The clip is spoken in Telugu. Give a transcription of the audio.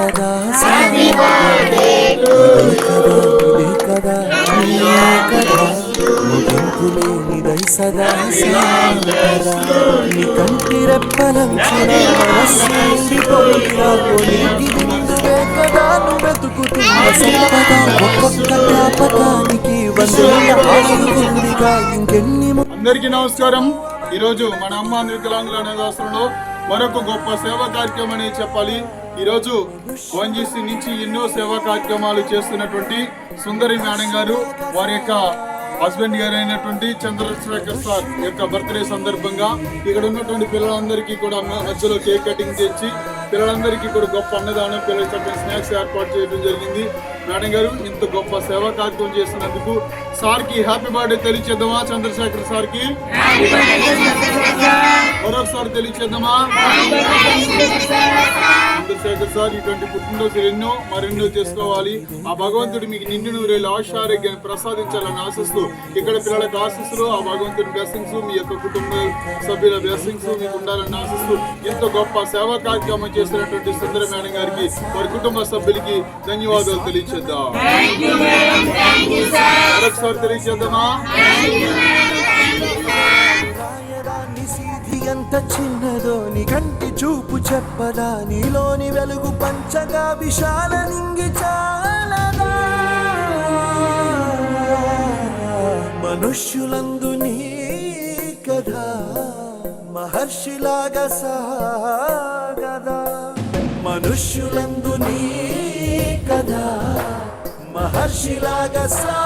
సదా. కదా కదా ముగింపులేనిదై సదా. నీ కంటి కదా. నువ్వు ఒక్కొక్క జ్ఞాపకానికి ఇంకెన్ని అందరికీ నమస్కారం. ఈరోజు మన అమ్మ వికలాంగుల అనాథాశ్రమంలో మరొక గొప్ప సేవా కార్యక్రమం అని చెప్పాలి. ఈరోజు ఓఎన్జీసీ నుంచి ఎన్నో సేవా కార్యక్రమాలు చేస్తున్నటువంటి సుందరి మేడం గారు వారి యొక్క హస్బెండ్ గారు అయినటువంటి చంద్రశేఖర్ సార్ యొక్క బర్త్డే సందర్భంగా ఇక్కడ ఉన్నటువంటి పిల్లలందరికీ కూడా మధ్యలో కేక్ కటింగ్ చేసి పిల్లలందరికీ కూడా గొప్ప అన్నదానం పిల్లలు చక్కని స్నాక్స్ ఏర్పాటు చేయడం జరిగింది. మేడం గారు ఇంత గొప్ప సేవా కార్యక్రమం చేసినందుకు సార్కి హ్యాపీ బర్త్డే తెలియచేద్దామా చంద్రశేఖర్ సార్కి? మరొకసారి తెలియచేద్దామా? చంద్రశేఖర్ సార్ ఇటువంటి పుట్టినరోజులు ఎన్నో మరెన్నో చేసుకోవాలి. ఆ భగవంతుడు మీకు నిండు నూరేళ్ళు ఆయుషారోగ్యాన్ని ప్రసాదించాలని ఆశిస్తూ ఇక్కడ పిల్లలకు ఆశిస్తులు ఆ భగవంతుడి బ్లెస్సింగ్స్ మీ యొక్క కుటుంబ సభ్యుల బ్లెస్సింగ్స్ మీకు ఉండాలని ఆశిస్తూ ఇంత గొప్ప సేవా కార్యక్రమం చేస్తున్నటువంటి సుందర మేడం గారికి వారి కుటుంబ సభ్యులకి ధన్యవాదాలు తెలియచేద్దాం. మరొకసారి తెలియచేద్దామా? ఎంత చిన్నదో నీ కంటి చూపు చెప్పదా? నీలోని వెలుగు పంచగా విశాల నింగి చాలదా? మనుష్యులందు నీ కదా మహర్షిలాగా సాగదా? మనుష్యులందు నీ కదా మహర్షిలాగా సా